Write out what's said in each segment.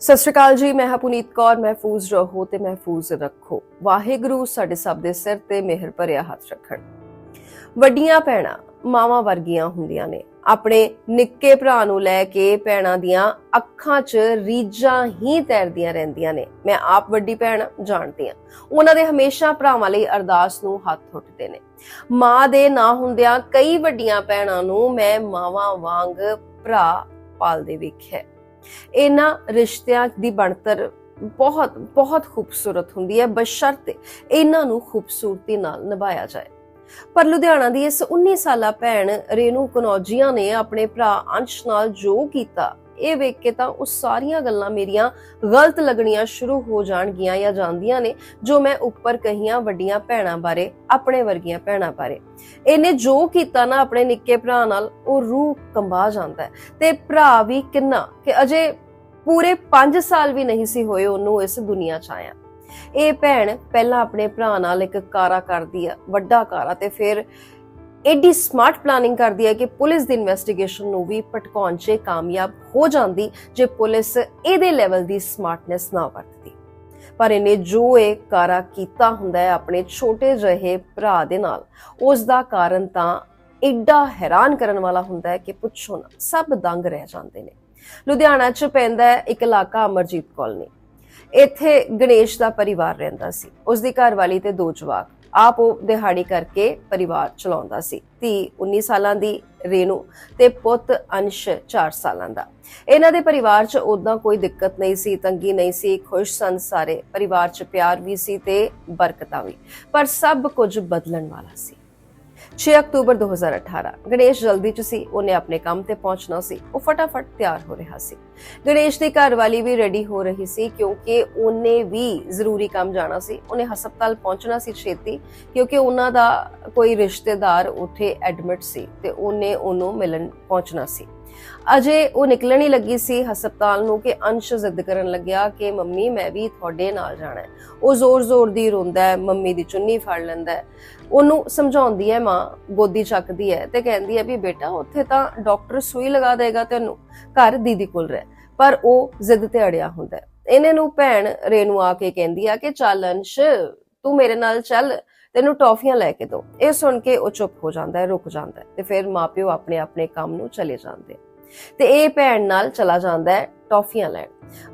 ਸਤਿ ਸ਼੍ਰੀ ਅਕਾਲ ਜੀ, ਮੈਂ ਹਾਂ ਪੁਨੀਤ ਕੌਰ ਮਹਿਫੂਜ਼ ਰਹੋ ਤੇ ਮਹਿਫੂਜ਼ ਰੱਖੋ। ਵਾਹਿਗੁਰੂ ਸਾਡੇ ਸਭ ਦੇ ਸਿਰ ਤੇ ਮਿਹਰ ਭਰਿਆ ਹੱਥ ਰੱਖਣ। ਵੱਡੀਆਂ ਭੈਣਾਂ ਮਾਵਾਂ ਵਰਗੀਆਂ ਹੁੰਦੀਆਂ ਨੇ। ਆਪਣੇ ਨਿੱਕੇ ਭਰਾ ਨੂੰ ਲੈ ਕੇ ਭੈਣਾਂ ਦੀਆਂ ਅੱਖਾਂ 'ਚ ਰੀਝਾਂ ਹੀ ਤੈਰਦੀਆਂ ਰਹਿੰਦੀਆਂ ਨੇ। ਮੈਂ ਆਪ ਵੱਡੀ ਭੈਣ ਜਾਣਦੀ ਹਾਂ। ਉਹਨਾਂ ਦੇ ਹਮੇਸ਼ਾ ਭਰਾਵਾਂ ਲਈ ਅਰਦਾਸ ਨੂੰ ਹੱਥ ਉੱਠਦੇ ਨੇ। ਮਾਂ ਦੇ ਨਾ ਹੁੰਦਿਆਂ ਕਈ ਵੱਡੀਆਂ ਭੈਣਾਂ ਨੂੰ ਮੈਂ ਮਾਵਾਂ ਵਾਂਗ ਭਰਾ ਪਾਲਦੇ ਵੇਖਿਆ ਇਹਨਾਂ ਰਿਸ਼ਤਿਆਂ ਦੀ ਬਣਤਰ ਬਹੁਤ ਬਹੁਤ ਖੂਬਸੂਰਤ ਹੁੰਦੀ ਹੈ, ਬਸ਼ਰਤੇ ਇਹਨਾਂ ਨੂੰ ਖੂਬਸੂਰਤੀ ਨਾਲ ਨਿਭਾਇਆ ਜਾਏ। ਪਰ ਲੁਧਿਆਣਾ ਦੀ ਇਸ 19 ਸਾਲਾ ਭੈਣ ਰੇਨੂ ਕਨੌਜੀਆਂ ਨੇ ਆਪਣੇ ਭਰਾ ਅੰਸ਼ ਨਾਲ ਜੋ ਕੀਤਾ ਇਹ ਵੇਖ ਕੇ ਤਾਂ ਉਹ ਸਾਰੀਆਂ ਗੱਲਾਂ ਮੇਰੀਆਂ ਗਲਤ ਲੱਗਣੀਆਂ ਸ਼ੁਰੂ ਹੋ ਜਾਣਗੀਆਂ ਜਾਂ ਜਾਂਦੀਆਂ ਨੇ, ਜੋ ਮੈਂ ਉੱਪਰ ਕਹੀਆਂ ਵੱਡੀਆਂ ਭੈਣਾਂ ਬਾਰੇ, ਆਪਣੇ ਵਰਗੀਆਂ ਭੈਣਾਂ ਬਾਰੇ। ਇਹਨੇ ਜੋ ਕੀਤਾ ਨਾ ਆਪਣੇ ਨਿੱਕੇ ਭਰਾ ਨਾਲ, ਉਹ ਰੂਹ ਕੰਬਾ ਜਾਂਦਾ ਤੇ ਭਰਾ ਵੀ ਕਿੰਨਾ ਕਿ ਅਜੇ ਪੂਰੇ 5 ਸਾਲ ਵੀ ਨਹੀਂ ਸੀ ਹੋਏ ਉਹਨੂੰ ਇਸ ਦੁਨੀਆ 'ਚ ਆਇਆ। ਇਹ ਭੈਣ ਪਹਿਲਾਂ ਆਪਣੇ ਭਰਾ ਨਾਲ ਇੱਕ ਕਾਰਾ ਕਰਦੀ ਆ, ਵੱਡਾ ਕਾਰਾ ਤੇ ਫਿਰ ਐਡੀ ਸਮਾਰਟ ਪਲਾਨਿੰਗ ਕਰਦੀ ਹੈ ਕਿ ਪੁਲਿਸ ਦੀ ਇਨਵੈਸਟੀਗੇਸ਼ਨ ਨੂੰ ਵੀ ਪਟਕਾਉਣ 'ਚ ਕਾਮਯਾਬ ਹੋ ਜਾਂਦੀ, ਜੇ ਪੁਲਿਸ ਇਹਦੇ ਲੈਵਲ ਦੀ ਸਮਾਰਟਨੈਸ ਨਾ ਵਰਤਦੀ। ਪਰ ਇਹਨੇ ਜੋ ਇਹ ਕਾਰਾ ਕੀਤਾ ਹੁੰਦਾ ਹੈ ਆਪਣੇ ਛੋਟੇ ਜਿਹੇ ਭਰਾ ਦੇ ਨਾਲ, ਉਸ ਦਾ ਕਾਰਨ ਤਾਂ ਐਡਾ ਹੈਰਾਨ ਕਰਨ ਵਾਲਾ ਹੁੰਦਾ ਹੈ ਕਿ ਪੁੱਛੋ ਨਾ, ਸਭ ਦੰਗ ਰਹਿ ਜਾਂਦੇ ਨੇ। ਲੁਧਿਆਣਾ 'ਚ ਪੈਂਦਾ ਹੈ ਇੱਕ ਇਲਾਕਾ, ਅਮਰਜੀਤ ਕਾਲਨੀ। ਇੱਥੇ ਗਣੇਸ਼ ਦਾ ਪਰਿਵਾਰ ਰਹਿੰਦਾ ਸੀ। ਉਸ ਦੀ ਘਰਵਾਲੀ ਤੇ ਦੋ ਜਵਾਕ। ਆਪ ਉਹ ਦਿਹਾੜੀ ਕਰਕੇ ਪਰਿਵਾਰ ਚਲਾਉਂਦਾ ਸੀ। ਧੀ 19 ਸਾਲਾਂ ਦੀ ਰੇਨੂ ਤੇ ਪੁੱਤ ਅੰਸ਼ 4 ਸਾਲਾਂ ਦਾ। ਇਹਨਾਂ ਦੇ ਪਰਿਵਾਰ 'ਚ ਉਦਾਂ ਕੋਈ ਦਿੱਕਤ ਨਹੀਂ ਸੀ, ਤੰਗੀ ਨਹੀਂ ਸੀ, ਖੁਸ਼ ਸਨ ਸਾਰੇ। ਪਰਿਵਾਰ 'ਚ ਪਿਆਰ ਵੀ ਸੀ ਤੇ ਬਰਕਤਾਂ ਵੀ। ਪਰ ਸਭ ਕੁਝ ਬਦਲਣ ਵਾਲਾ ਸੀ। 6 ਅਕਤੂਬਰ 2018 ਗਣੇਸ਼ ਜਲਦੀ ਚ ਸੀ, ਉਹਨੇ ਆਪਣੇ ਕੰਮ ਤੇ ਪਹੁੰਚਣਾ ਸੀ। ਉਹ ਫਟਾਫਟ ਤਿਆਰ ਹੋ ਰਿਹਾ ਸੀ। ਗਣੇਸ਼ ਦੀ ਘਰਵਾਲੀ ਵੀ ਰੈਡੀ ਹੋ ਰਹੀ ਸੀ ਕਿਉਂਕਿ ਉਹਨੇ ਵੀ ਜ਼ਰੂਰੀ ਕੰਮ ਜਾਣਾ ਸੀ। ਉਹਨੇ ਹਸਪਤਾਲ ਪਹੁੰਚਣਾ ਸੀ ਛੇਤੀ ਕਿਉਂਕਿ ਉਹਨਾਂ ਦਾ ਕੋਈ ਰਿਸ਼ਤੇਦਾਰ ਉੱਥੇ ਐਡਮਿਟ ਸੀ ਤੇ ਉਹਨੇ ਉਹਨੂੰ ਮਿਲਣ ਪਹੁੰਚਣਾ ਸੀ। ਅਜੇ ਉਹ ਨਿਕਲਣ ਹੀ ਲੱਗੀ ਸੀ ਹਸਪਤਾਲ ਨੂੰ ਕਿ ਅੰਸ਼ ਜ਼ਿੱਦ ਕਰਨ ਲੱਗਿਆ ਕਿ ਮੰਮੀ, ਮੈਂ ਵੀ ਤੁਹਾਡੇ ਨਾਲ ਜਾਣਾ ਹੈ। ਉਹ ਜ਼ੋਰ-ਜ਼ੋਰ ਦੀ ਰੋਂਦਾ ਹੈ, ਮੰਮੀ ਦੀ ਚੁੰਨੀ ਫੜ ਲੈਂਦਾ ਹੈ। ਉਹਨੂੰ ਸਮਝਾਉਂਦੀ ਹੈ ਮਾਂ, ਗੋਦੀ ਚੱਕਦੀ ਹੈ ਤੇ ਕਹਿੰਦੀ ਹੈ ਵੀ ਬੇਟਾ, ਉੱਥੇ ਤਾਂ ਡਾਕਟਰ ਸੂਈ ਲਗਾ ਦੇਗਾ ਤੈਨੂੰ, ਘਰ ਦੀਦੀ ਕੋਲ ਰਹਿ। ਪਰ ਉਹ ਜ਼ਿੱਦ ਤੇ ਅੜਿਆ ਹੁੰਦਾ ਹੈ। ਇਹਨੇ ਨੂੰ ਭੈਣ ਰੇਨੂ ਆ ਕੇ ਕਹਿੰਦੀ ਆ ਕਿ ਚੱਲ ਅੰਸ਼, ਤੂੰ ਮੇਰੇ ਨਾਲ ਚੱਲ। ਤੈਨੂੰ ਟੌਫੀਆਂ ਲੈ ਕੇ ਦੋ। ਇਹ ਸੁਣ ਕੇ ਉਹ ਚੁੱਪ ਹੋ ਜਾਂਦਾ ਹੈ, ਰੁਕ ਜਾਂਦਾ ਹੈ ਤੇ ਫਿਰ ਮਾਪਿਓ ਆਪਣੇ ਆਪਣੇ ਕੰਮ ਨੂੰ ਚਲੇ ਜਾਂਦੇ ਤੇ ਇਹ ਭੈਣ ਨਾਲ ਚਲਾ ਜਾਂਦਾ ਹੈ ਟੌਫੀਆਂ ਲੈਣ।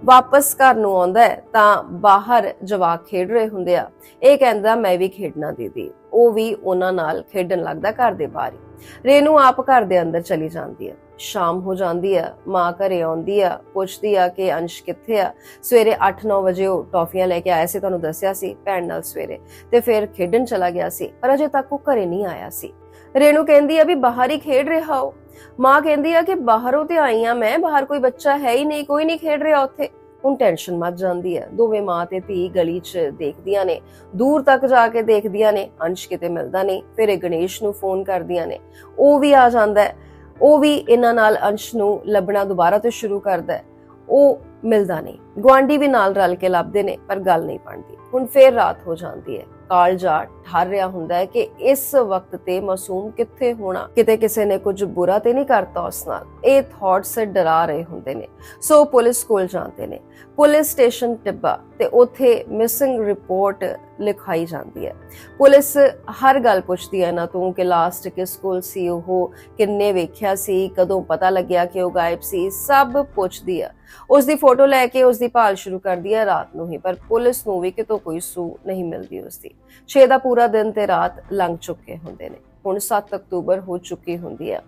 ਵਾਪਸ ਘਰ ਨੂੰ ਆਉਂਦਾ ਹੈ ਤਾਂ ਬਾਹਰ ਜਵਾਕ ਖੇਡ ਰਹੇ ਹੁੰਦੇ ਆ। ਇਹ ਕਹਿੰਦਾ, ਮੈਂ ਵੀ ਖੇਡਣਾ ਦੀਦੀ। ਉਹ ਵੀ ਉਹਨਾਂ ਨਾਲ ਖੇਡਣ ਲੱਗਦਾ ਘਰ ਦੇ ਬਾਹਰ ਹੀ। ਰੇਨੂ ਆਪ ਘਰ ਦੇ ਅੰਦਰ ਚਲੀ ਜਾਂਦੀ ਹੈ। ਸ਼ਾਮ ਹੋ ਜਾਂਦੀ ਆ, ਮਾਂ ਘਰੇ ਆਉਂਦੀ ਆ, ਪੁੱਛਦੀ ਆ ਕਿ ਅੰਸ਼ ਕਿੱਥੇ ਆ। ਸਵੇਰੇ 8-9 ਵਜੇ ਉਹ ਟੌਫੀਆਂ ਲੈ ਕੇ ਆਇਆ ਸੀ, ਤੁਹਾਨੂੰ ਦੱਸਿਆ ਸੀ ਭੈਣ ਨਾਲ ਸਵੇਰੇ ਤੇ ਫਿਰ ਖੇਡਣ ਚਲਾ ਗਿਆ ਸੀ, ਪਰ ਅਜੇ ਤੱਕ ਉਹ ਘਰੇ ਨਹੀਂ ਆਇਆ ਸੀ। ਰੇਣੂ ਕਹਿੰਦੀ ਆ ਵੀ ਬਾਹਰ ਹੀ ਖੇਡ ਰਿਹਾ ਹੋ ਮਾਂ ਕਹਿੰਦੀ ਆ ਕਿ ਬਾਹਰੋਂ ਤੇ ਆਈ ਆ ਮੈਂ, ਬਾਹਰ ਕੋਈ ਬੱਚਾ ਹੈ ਹੀ ਨਹੀਂ, ਕੋਈ ਨਹੀਂ ਖੇਡ ਰਿਹਾ ਉੱਥੇ। ਹੁਣ ਟੈਨਸ਼ਨ ਮੱਚ ਜਾਂਦੀ ਹੈ ਦੋਵੇਂ ਮਾਂ ਤੇ ਧੀ ਗਲੀ 'ਚ ਦੇਖਦੀਆਂ ਨੇ, ਦੂਰ ਤੱਕ ਜਾ ਕੇ ਦੇਖਦੀਆਂ ਨੇ, ਅੰਸ਼ ਕਿਤੇ ਮਿਲਦਾ ਨਹੀਂ, ਫਿਰ ਇਹ ਗਣੇਸ਼ ਨੂੰ ਫੋਨ ਕਰਦੀਆਂ ਨੇ। ਉਹ ਵੀ ਆ ਜਾਂਦਾ ਹੈ। ਉਹ ਵੀ ਇਹਨਾਂ ਨਾਲ ਅੰਸ਼ ਨੂੰ ਲੱਭਣਾ ਦੁਬਾਰਾ ਤੋਂ ਸ਼ੁਰੂ ਕਰਦਾ ਹੈ। ਉਹ ਮਿਲਦਾ ਨਹੀਂ। ਗਵਾਂਡੀ ਵੀ ਨਾਲ ਰਲ ਕੇ ਲੱਭਦੇ ਨੇ, ਪਰ ਗੱਲ ਨਹੀਂ ਬਣਦੀ। ਹੁਣ ਫੇਰ ਰਾਤ ਹੋ ਜਾਂਦੀ ਹੈ। ਕਾਲਜਾ ਠਰ ਰਿਹਾ ਹੁੰਦਾ ਹੈ ਕਿ ਇਸ ਵਕਤ ਤੇ ਮਾਸੂਮ ਕਿੱਥੇ ਹੋਣਾ। ਕਿਤੇ ਕਿਸੇ ਨੇ ਕੁਝ ਬੁਰਾ ਤੇ ਨਹੀਂ ਕਰਤਾ ਉਸ ਨਾਲ। ਇਹ ਥਾਟਸ ਡਰਾ ਰਹੇ ਹੁੰਦੇ ਨੇ। ਸੋ ਪੁਲਿਸ ਕੋਲ ਜਾਂਦੇ ਨੇ। ਪੁਲਿਸ ਸਟੇਸ਼ਨ ਟਿੱਬਾ ਤੇ ਉਥੇ ਮਿਸਿੰਗ ਰਿਪੋਰਟ ਲਿਖਾਈ ਜਾਂਦੀ ਹੈ। ਪੁਲਿਸ ਹਰ ਗੱਲ ਪੁੱਛਦੀ ਹੈ ਇਹਨਾਂ ਤੋਂ ਕਿ ਲਾਸਟ ਕਿਸ ਕੋਲ ਸੀ ਉਹ, ਕਿੰਨੇ ਵੇਖਿਆ ਸੀ, ਕਦੋਂ ਪਤਾ ਲੱਗਿਆ ਕਿ ਉਹ ਗਾਇਬ ਸੀ, ਸਭ ਪੁੱਛਦੀ ਹੈ। ਉਸ ਦੀ ਫੋਟੋ ਲੈ ਕੇ ਉਸ ਦੀ ਭਾਲ ਸ਼ੁਰੂ ਕਰਦੀ ਹੈ ਰਾਤ ਨੂੰ ਹੀ, ਪਰ ਪੁਲਿਸ ਨੂੰ ਵੀ ਕਿਤੋਂ ਕੋਈ ਸੂ ਨਹੀਂ ਮਿਲਦੀ ਉਸ ਦੀ 6 ਦਾ ਪੂਰਾ ਦਿਨ ਤੇ ਰਾਤ ਲੰਘ ਚੁੱਕੇ ਹੁੰਦੇ ਨੇ। ਹੁਣ 7 ਅਕਤੂਬਰ ਹੋ ਚੁੱਕੀ ਹੁੰਦੀ ਹੈ।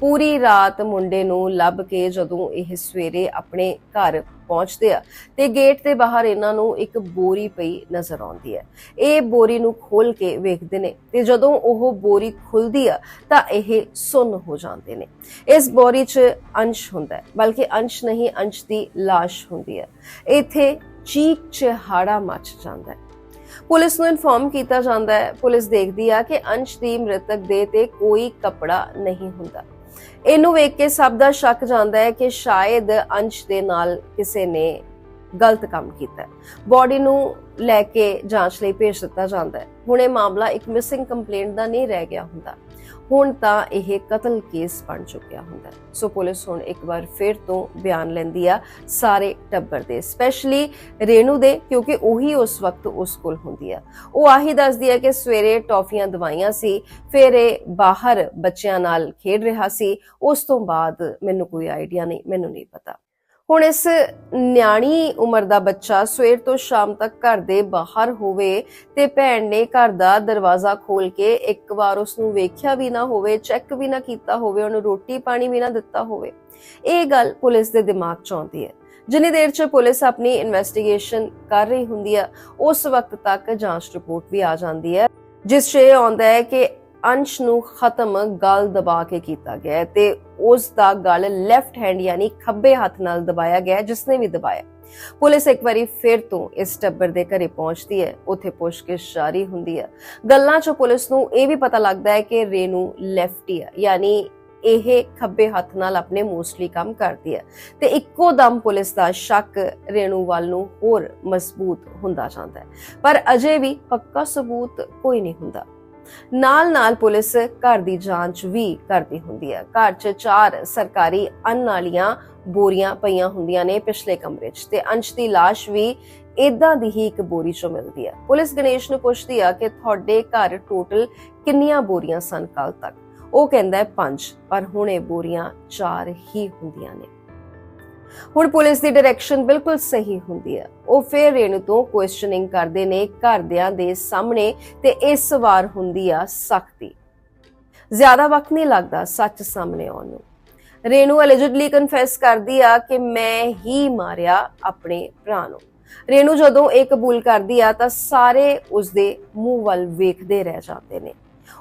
ਪੂਰੀ ਰਾਤ ਮੁੰਡੇ ਨੂੰ ਲੱਭ ਕੇ ਜਦੋਂ ਇਹ ਸਵੇਰੇ ਆਪਣੇ ਘਰ ਪਹੁੰਚਦੇ ਆ, ਤੇ ਗੇਟ ਦੇ ਬਾਹਰ ਇਹਨਾਂ ਨੂੰ ਇੱਕ ਬੋਰੀ ਪਈ ਨਜ਼ਰ ਆਉਂਦੀ ਹੈ। ਇਹ ਬੋਰੀ ਨੂੰ ਖੋਲ ਕੇ ਵੇਖਦੇ ਨੇ, ਤੇ ਜਦੋਂ ਉਹ ਬੋਰੀ ਖੁੱਲਦੀ ਆ, ਤਾਂ ਇਹ ਸੁੰਨ ਹੋ ਜਾਂਦੇ ਨੇ। ਇਸ ਬੋਰੀ 'ਚ ਅੰਸ਼ ਹੁੰਦਾ ਹੈ, ਬਲਕਿ ਅੰਸ਼ ਨਹੀਂ, ਅੰਸ਼ ਦੀ লাশ ਹੁੰਦੀ ਹੈ। ਇੱਥੇ ਚੀਕ ਚਿਹਾੜਾ ਮਚ ਜਾਂਦਾ ਹੈ। ਪੁਲਿਸ ਨੂੰ ਇਨਫੋਰਮ ਕੀਤਾ ਜਾਂਦਾ ਹੈ, ਪੁਲਿਸ ਦੇਖਦੀ ਆ ਕਿ ਅੰਸ਼ ਦੀ ਮ੍ਰਿਤਕ ਦੇ ਤੇ ਕੋਈ ਕਪੜਾ ਨਹੀਂ ਹੁੰਦਾ। ਇਹਨੂੰ ਵੇਖ ਕੇ ਸਭ ਦਾ ਸ਼ੱਕ ਜਾਂਦਾ ਹੈ ਕਿ ਸ਼ਾਇਦ ਅੰਸ਼ ਦੇ ਨਾਲ ਕਿਸੇ ਨੇ ਗਲਤ ਕੰਮ ਕੀਤਾ ਹੈ। ਬਾਡੀ ਨੂੰ ਲੈ ਕੇ ਜਾਂਚ ਲਈ ਭੇਜ ਦਿੱਤਾ ਜਾਂਦਾ ਹੈ। ਹੁਣ ਇਹ ਮਾਮਲਾ ਇੱਕ ਮਿਸਿੰਗ ਕੰਪਲੇਂਟ ਦਾ ਨਹੀਂ ਰਹਿ ਗਿਆ ਹੁੰਦਾ। ਹੁਣ ਤਾਂ ਇਹ ਕਤਲ ਕੇਸ ਬਣ ਚੁੱਕਿਆ ਹੁੰਦਾ ਹੈ। ਸੋ ਪੁਲਿਸ ਹੁਣ ਇੱਕ ਵਾਰ ਫਿਰ ਤੋਂ ਬਿਆਨ ਲੈਂਦੀ ਆ ਸਾਰੇ ਟੱਬਰ ਦੇ ਸਪੈਸ਼ਲੀ ਰੇਨੂ ਦੇ, ਕਿਉਂਕਿ ਉਹੀ ਉਸ ਵਕਤ ਉਸ ਕੋਲ ਹੁੰਦੀ ਆ। ਉਹ ਆਹੀ ਦੱਸਦੀ ਹੈ ਕਿ ਸਵੇਰੇ ਟੌਫੀਆਂ ਦਵਾਈਆਂ ਸੀ, ਫਿਰ ਇਹ ਬਾਹਰ ਬੱਚਿਆਂ ਨਾਲ ਖੇਡ ਰਿਹਾ ਸੀ, ਉਸ ਤੋਂ ਬਾਅਦ ਮੈਨੂੰ ਕੋਈ ਆਈਡੀਆ ਨਹੀਂ, ਮੈਨੂੰ ਨਹੀਂ ਪਤਾ। ਹੁਣ ਇਸ ਨਿਆਣੀ ਉਮਰ ਦਾ ਬੱਚਾ ਸਵੇਰ ਤੋਂ ਸ਼ਾਮ ਤੱਕ ਘਰ ਦੇ ਬਾਹਰ ਹੋਵੇ ਤੇ ਭੈਣ ਨੇ ਘਰ ਦਾ ਦਰਵਾਜ਼ਾ ਖੋਲ ਕੇ ਇੱਕ ਵਾਰ ਉਸ ਨੂੰ ਵੇਖਿਆ ਵੀ ਨਾ ਹੋਵੇ ਚੈੱਕ ਵੀ ਨਾ ਕੀਤਾ ਹੋਵੇ, ਉਹਨੂੰ ਰੋਟੀ ਪਾਣੀ ਵੀ ਨਾ ਦਿੱਤਾ ਹੋਵੇ। ਇਹ ਗੱਲ ਪੁਲਿਸ ਦੇ ਦਿਮਾਗ 'ਚ ਆਉਂਦੀ ਹੈ। ਜਿੰਨੀ ਦੇਰ 'ਚ ਪੁਲਿਸ ਆਪਣੀ ਇਨਵੈਸਟੀਗੇਸ਼ਨ ਕਰ ਰਹੀ ਹੁੰਦੀ ਹੈ, ਉਸ ਵਕਤ ਤੱਕ ਜਾਂਚ ਰਿਪੋਰਟ ਵੀ ਆ ਜਾਂਦੀ ਹੈ। ਜਿਸ 'ਚ ਇਹ ਆਉਂਦਾ ਹੈ ਕਿ ਅੰਸ਼ ਨੂੰ ਖਤਮ ਗਲ ਦਬਾ ਕੇ ਕੀਤਾ ਗਿਆ ਤੇ ਉਸ ਦਾ ਗਲ ਲੈਫਟ ਹੈਂਡ ਯਾਨੀ ਖੱਬੇ ਹੱਥ ਨਾਲ ਦਬਾਇਆ ਗਿਆ ਹੈ, ਜਿਸ ਨੇ ਵੀ ਦਬਾਇਆ ਪੁਲਿਸ ਇੱਕ ਵਾਰੀ ਫਿਰ ਤੋਂ ਇਸ ਟੱਬਰ ਦੇ ਘਰੇ ਪਹੁੰਚਦੀ ਹੈ ਉੱਥੇ ਪੁੱਛਗਿੱਛ ਜਾਰੀ ਹੁੰਦੀ ਹੈ। ਗੱਲਾਂ 'ਚੋਂ ਪੁਲਿਸ ਨੂੰ ਇਹ ਵੀ ਪਤਾ ਲੱਗਦਾ ਹੈ ਕਿ ਰੇਨੂ ਲੈਫਟੀ ਹੈ ਯਾਨੀ ਇਹ ਖੱਬੇ ਹੱਥ ਨਾਲ ਆਪਣੇ ਮੋਸਟਲੀ ਕੰਮ ਕਰਦੀ ਹੈ ਤੇ ਇੱਕੋ ਦਮ ਪੁਲਿਸ ਦਾ ਸ਼ੱਕ ਰੇਣੂ ਵੱਲ ਨੂੰ ਹੋਰ ਮਜ਼ਬੂਤ ਹੁੰਦਾ ਜਾਂਦਾ ਹੈ। ਪਰ ਅਜੇ ਵੀ ਪੱਕਾ ਸਬੂਤ ਕੋਈ ਨਹੀਂ ਹੁੰਦਾ। ਨਾਲ ਨਾਲ ਪੁਲਿਸ ਘਰ ਦੀ ਜਾਂਚ ਵੀ ਕਰਦੀ ਹੁੰਦੀ ਹੈ। ਘਰ 'ਚ ਚਾਰ ਸਰਕਾਰੀ ਅੰਨ ਵਾਲੀਆਂ ਬੋਰੀਆਂ ਪਈਆਂ ਹੁੰਦੀਆਂ ਨੇ ਪਿਛਲੇ ਕਮਰੇ 'ਚ ਤੇ ਅੰਸ਼ ਦੀ ਲਾਸ਼ ਵੀ ਇਦਾਂ ਦੀ ਹੀ ਇੱਕ ਬੋਰੀ 'ਚੋਂ ਮਿਲਦੀ ਹੈ। ਪੁਲਿਸ ਗਣੇਸ਼ ਨੂੰ ਪੁੱਛਦੀ ਆ ਕਿ ਤੁਹਾਡੇ ਘਰ ਟੋਟਲ ਕਿੰਨੀਆਂ ਬੋਰੀਆਂ ਸਨ ਕੱਲ ਤੱਕ? ਉਹ ਕਹਿੰਦਾ ਹੈ ਪੰਜ, ਪਰ ਹੁਣ ਇਹ ਬੋਰੀਆਂ ਚਾਰ ਹੀ ਹੁੰਦੀਆਂ ਨੇ। ਹੁਣ ਪੁਲਿਸ ਦੀ ਡਾਇਰੈਕਸ਼ਨ ਬਿਲਕੁਲ ਸਹੀ ਹੁੰਦੀ ਹੈ। ਉਹ ਫਿਰ ਰੇਣੂ ਤੋਂ ਕੁਐਸਚਨਿੰਗ ਕਰਦੇ ਨੇ, ਘਰਦਿਆਂ ਦੇ ਸਾਹਮਣੇ ਤੇ ਇਹ ਸਵਾਰ ਹੁੰਦੀ ਆ ਸਖਤੀ। ਜ਼ਿਆਦਾ ਵਕਤ ਨਹੀਂ ਲੱਗਦਾ ਸੱਚ ਸਾਹਮਣੇ ਆਉਣ ਨੂੰ। ਰੇਨੂ ਅਲੀਜਿਡਲੀ ਕਨਫੈਸ ਕਰਦੀ ਆ ਕਿ ਮੈਂ ਹੀ ਮਾਰਿਆ ਆਪਣੇ ਭਰਾ ਨੂੰ। ਰੇਨੂ ਜਦੋਂ ਇਹ ਕਬੂਲ ਕਰਦੀ ਆ ਤਾਂ ਸਾਰੇ ਉਸਦੇ ਮੂੰਹ ਵੱਲ ਵੇਖਦੇ ਰਹਿ ਜਾਂਦੇ ਨੇ।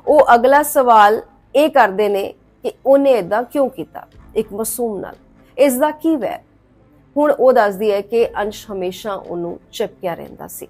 ਉਹ ਅਗਲਾ ਸਵਾਲ ਇਹ ਕਰਦੇ ਨੇ ਕਿ ਉਹਨੇ ਇਦਾਂ ਕਿਉਂ ਕੀਤਾ? ਇੱਕ ਮਾਸੂਮ ਨਾਲ। ਇਸ ਦਾ ਕੀ ਵੈ? ਹੁਣ ਉਹ ਦੱਸਦੀ ਹੈ ਕਿ ਅੰਸ਼ ਹਮੇਸ਼ਾ ਉਹਨੂੰ ਚਿਪਕਿਆ ਰਹਿੰਦਾ ਸੀ।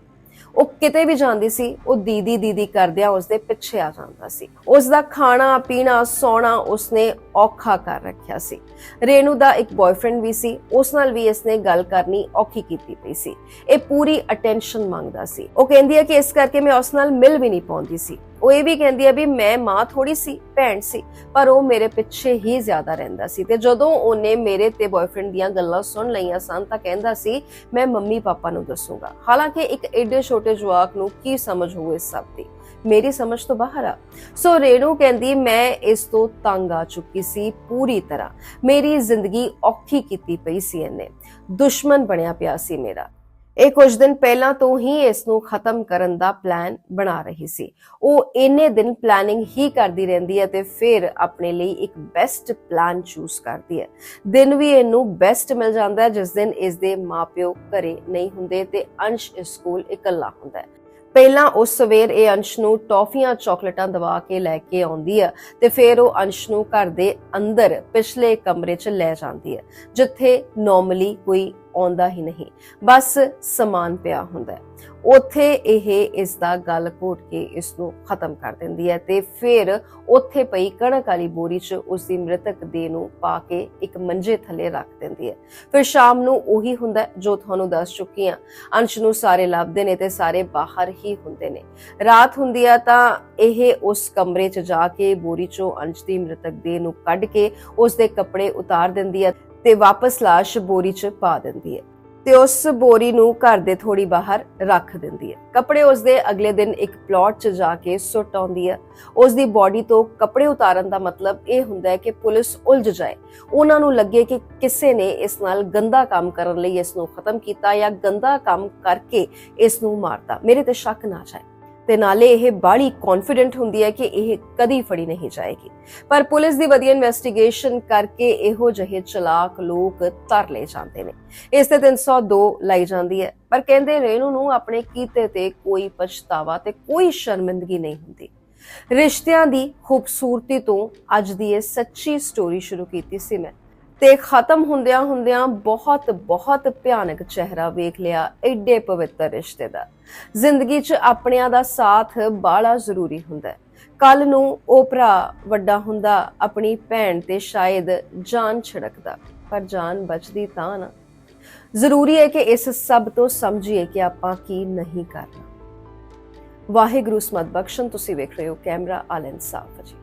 ਉਹ ਕਿਤੇ ਵੀ ਜਾਂਦੀ ਸੀ, ਉਹ ਦੀਦੀ ਦੀਦੀ ਕਰਦਿਆਂ ਉਸਦੇ ਪਿੱਛੇ ਆ ਜਾਂਦਾ ਸੀ। ਉਸ ਦਾ ਖਾਣਾ, ਪੀਣਾ, ਸੌਣਾ ਉਸਨੇ ਔਖਾ ਕਰ ਰੱਖਿਆ ਸੀ। ਰੇਨੂ ਦਾ ਇੱਕ ਬॉयਫ੍ਰੈਂਡ ਵੀ ਸੀ, ਉਸ ਨਾਲ ਵੀ ਇਸਨੇ ਗੱਲ ਕਰਨੀ ਔਖੀ ਕੀਤੀ ਪਈ ਸੀ। ਇਹ ਪੂਰੀ ਅਟੈਂਸ਼ਨ ਮੰਗਦਾ ਸੀ। ਉਹ ਕਹਿੰਦੀ ਹੈ ਕਿ ਇਸ ਕਰਕੇ ਮੈਂ ਉਸ ਨਾਲ ਮਿਲ ਵੀ ਨਹੀਂ ਪਾਉਂਦੀ ਸੀ। ਉਹ ਇਹ ਵੀ ਕਹਿੰਦੀ ਹੈ ਵੀ ਮੈਂ ਮਾਂ ਥੋੜੀ ਸੀ, ਭੈਣ ਸੀ, ਪਰ ਉਹ ਮੇਰੇ ਪਿੱਛੇ ਹੀ ਜ਼ਿਆਦਾ ਰਹਿੰਦਾ ਸੀ ਤੇ ਜਦੋਂ ਉਹਨੇ ਮੇਰੇ ਤੇ ਬॉयਫ੍ਰੈਂਡ ਦੀਆਂ ਗੱਲਾਂ ਸੁਣ ਲਈਆਂ ਸਨ ਤਾਂ ਕਹਿੰਦਾ ਸੀ, ਮੈਂ ਮੰਮੀ ਪਾਪਾ ਨੂੰ ਦੱਸੂਗਾ। ਹਾਲਾਂਕਿ ਇੱਕ ਏਡੇ ਛੋਟੇ ਜਵਾਕ ਨੂੰ ਕੀ ਸਮਝ ਹੋਵੇ ਸਭ ਦੀ? ਮੇਰੀ ਸਮਝ ਤੋਂ ਬਾਹਰ ਆ। ਸੋ ਰੇਣੂ ਕਹਿੰਦੀ, ਮੈਂ ਇਸ ਤੋਂ ਤੰਗ ਆ ਚੁੱਕੀ ਸੀ ਪੂਰੀ ਤਰ੍ਹਾਂ। ਮੇਰੀ ਜ਼ਿੰਦਗੀ ਔਖੀ ਕੀਤੀ ਪਈ ਸੀ ਇਹਨੇ। ਦੁਸ਼ਮਣ ਬਣਿਆ ਪਿਆ ਸੀ ਮੇਰਾ। ਇਹ ਕੁਝ ਦਿਨ ਪਹਿਲਾਂ ਤੋਂ ਹੀ ਇਸ ਨੂੰ ਖਤਮ ਕਰਨ ਦਾ ਪਲਾਨ ਬਣਾ ਰਹੀ ਸੀ। ਉਹ ਇੰਨੇ ਦਿਨ ਪਲੈਨਿੰਗ ਹੀ ਕਰਦੀ ਰਹਿੰਦੀ ਹੈ ਤੇ ਫਿਰ ਆਪਣੇ ਲਈ ਇੱਕ ਬੈਸਟ ਪਲਾਨ ਚੂਜ਼ ਕਰਦੀ ਹੈ। ਦਿਨ ਵੀ ਇਹਨੂੰ ਬੈਸਟ ਮਿਲ ਜਾਂਦਾ ਹੈ, ਜਿਸ ਦਿਨ ਇਸ ਦੇ ਮਾਪਿਓ ਘਰੇ ਨਹੀਂ ਹੁੰਦੇ ਤੇ ਅੰਸ਼ ਇਸ ਸਕੂਲ ਇਕੱਲਾ ਹੁੰਦਾ ਹੈ। ਪਹਿਲਾਂ ਉਸ ਸਵੇਰ ਇਹ ਅੰਸ਼ ਨੂੰ ਟੌਫੀਆਂ, ਚਾਕਲੇਟਾਂ ਦਵਾ ਕੇ ਲੈ ਕੇ ਆਉਂਦੀ ਹੈ ਤੇ ਫਿਰ ਉਹ ਅੰਸ਼ ਨੂੰ ਘਰ ਦੇ ਅੰਦਰ ਪਿਛਲੇ ਕਮਰੇ 'ਚ ਲੈ ਜਾਂਦੀ ਹੈ, ਜਿੱਥੇ ਨਾਰਮਲੀ ਕੋਈ ਆਉਂਦਾ ਹੀ ਨਹੀਂ। ਬਸ ਸਮਾਨ ਪਿਆ ਹੁੰਦਾ ਹੈ। ਇਹ ਇਸ ਦਾ ਗਲ ਘੋਟ ਕੇ ਇਸ ਨੂੰ ਖਤਮ ਕਰ ਦਿੰਦੀ ਹੈ ਤੇ ਫਿਰ ਉੱਥੇ ਪਈ ਕਣਕ ਵਾਲੀ ਬੋਰੀ 'ਚ ਉਸ ਦੀ ਮ੍ਰਿਤਕ ਦੇਹ ਨੂੰ ਪਾ ਕੇ ਇੱਕ ਮੰਜੇ ਥੱਲੇ ਰੱਖ ਦਿੰਦੀ ਹੈ। ਫਿਰ ਸ਼ਾਮ ਨੂੰ ਉਹੀ ਹੁੰਦਾ ਜੋ ਤੁਹਾਨੂੰ ਦੱਸ ਚੁੱਕੀ ਹਾਂ। ਅੰਸ਼ ਨੂੰ ਸਾਰੇ ਲੱਭਦੇ ਨੇ ਤੇ ਸਾਰੇ ਬਾਹਰ ਹੀ ਹੁੰਦੇ ਨੇ। ਰਾਤ ਹੁੰਦੀ ਆ ਤਾਂ ਇਹ ਉਸ ਕਮਰੇ 'ਚ ਜਾ ਕੇ ਬੋਰੀ 'ਚੋਂ ਅੰਸ਼ ਦੀ ਮ੍ਰਿਤਕ ਦੇਹ ਨੂੰ ਕੱਢ ਕੇ ਉਸ ਦੇ ਕੱਪੜੇ ਉਤਾਰ ਦਿੰਦੀ ਹੈ ਤੇ ਵਾਪਸ ਲਾਸ਼ ਬੋਰੀ 'ਚ ਪਾ ਦਿੰਦੀ ਹੈ ਤੇ ਉਸ ਬੋਰੀ ਨੂੰ ਘਰ ਦੇ ਥੋੜੀ ਬਾਹਰ ਰੱਖ ਦਿੰਦੀ ਹੈ। ਕੱਪੜੇ ਉਸ ਦੇ ਅਗਲੇ ਦਿਨ ਇੱਕ ਪਲਾਟ 'ਚ ਜਾ ਕੇ ਸੁੱਟ ਆਉਂਦੀ ਹੈ। ਉਸ ਦੀ ਬਾਡੀ ਤੋਂ ਕੱਪੜੇ ਉਤਾਰਨ ਦਾ ਮਤਲਬ ਇਹ ਹੁੰਦਾ ਹੈ ਕਿ ਪੁਲਿਸ ਉਲਝ ਜਾਏ। ਉਹਨਾਂ ਨੂੰ ਲੱਗੇ ਕਿ ਕਿਸੇ ਨੇ ਇਸ ਨਾਲ ਗੰਦਾ ਕੰਮ ਕਰਨ ਲਈ ਇਸ ਨੂੰ ਖਤਮ ਕੀਤਾ ਜਾਂ ਗੰਦਾ ਕੰਮ ਕਰਕੇ ਇਸ ਨੂੰ ਮਾਰਤਾ। ਮੇਰੇ ਤੇ ਸ਼ੱਕ ਨਾ ਜਾਏ ਤੇ ਨਾਲੇ ਇਹ ਬਾੜੀ ਕੌਨਫੀਡੈਂਟ ਹੁੰਦੀ ਹੈ ਕਿ ਇਹ ਕਦੀ ਫੜੀ ਨਹੀਂ ਜਾਏਗੀ। ਪਰ ਪੁਲਿਸ ਦੀ ਵਧੀਆ ਇਨਵੈਸਟੀਗੇਸ਼ਨ ਕਰਕੇ ਇਹੋ ਜਿਹੇ ਚਲਾਕ ਲੋਕ ਤਰ ਲੈ ਜਾਂਦੇ ਨੇ। ਇਸ ਤੇ 302 ਲਾਈ ਜਾਂਦੀ ਹੈ। ਪਰ ਕਹਿੰਦੇ ਰੇਨੂ ਨੂੰ ਆਪਣੇ ਕੀਤੇ ਤੇ ਕੋਈ ਪਛਤਾਵਾ ਤੇ ਕੋਈ ਸ਼ਰਮਿੰਦਗੀ ਨਹੀਂ ਹੁੰਦੀ। ਰਿਸ਼ਤਿਆਂ ਦੀ ਖੂਬਸੂਰਤੀ ਤੋਂ ਅੱਜ ਦੀ ਇਹ ਸੱਚੀ ਸਟੋਰੀ ਸ਼ੁਰੂ ਕੀਤੀ ਸੀ ਮੈਂ। ਤੇ ਖਤਮ ਹੁੰਦਿਆਂ ਹੁੰਦਿਆਂ ਬਹੁਤ ਬਹੁਤ ਭਿਆਨਕ ਚਿਹਰਾ ਵੇਖ ਲਿਆ ਐਡੇ ਪਵਿੱਤਰ ਰਿਸ਼ਤੇ ਦਾ। ਜ਼ਿੰਦਗੀ 'ਚ ਆਪਣਿਆਂ ਦਾ ਸਾਥ ਬਾਲਾ ਜ਼ਰੂਰੀ ਹੁੰਦਾ ਹੈ। ਕੱਲ ਨੂੰ ਉਹ ਭਰਾ ਵੱਡਾ ਹੁੰਦਾ, ਆਪਣੀ ਭੈਣ ਤੇ ਸ਼ਾਇਦ ਜਾਨ ਛਿੜਕਦਾ, ਪਰ ਜਾਨ ਬਚਦੀ ਤਾਂ ਨਾ। ਜ਼ਰੂਰੀ ਹੈ ਕਿ ਇਸ ਸਭ ਤੋਂ ਸਮਝੀਏ ਕਿ ਆਪਾਂ ਕੀ ਨਹੀਂ ਕਰਨਾ। ਵਾਹਿਗੁਰੂ ਸਮਤ ਬਖਸ਼ਣ, ਤੁਸੀਂ ਵੇਖ ਰਹੇ ਹੋ ਕੈਮਰਾ ਆਲ ਇਨਸਾਫ ਜੀ।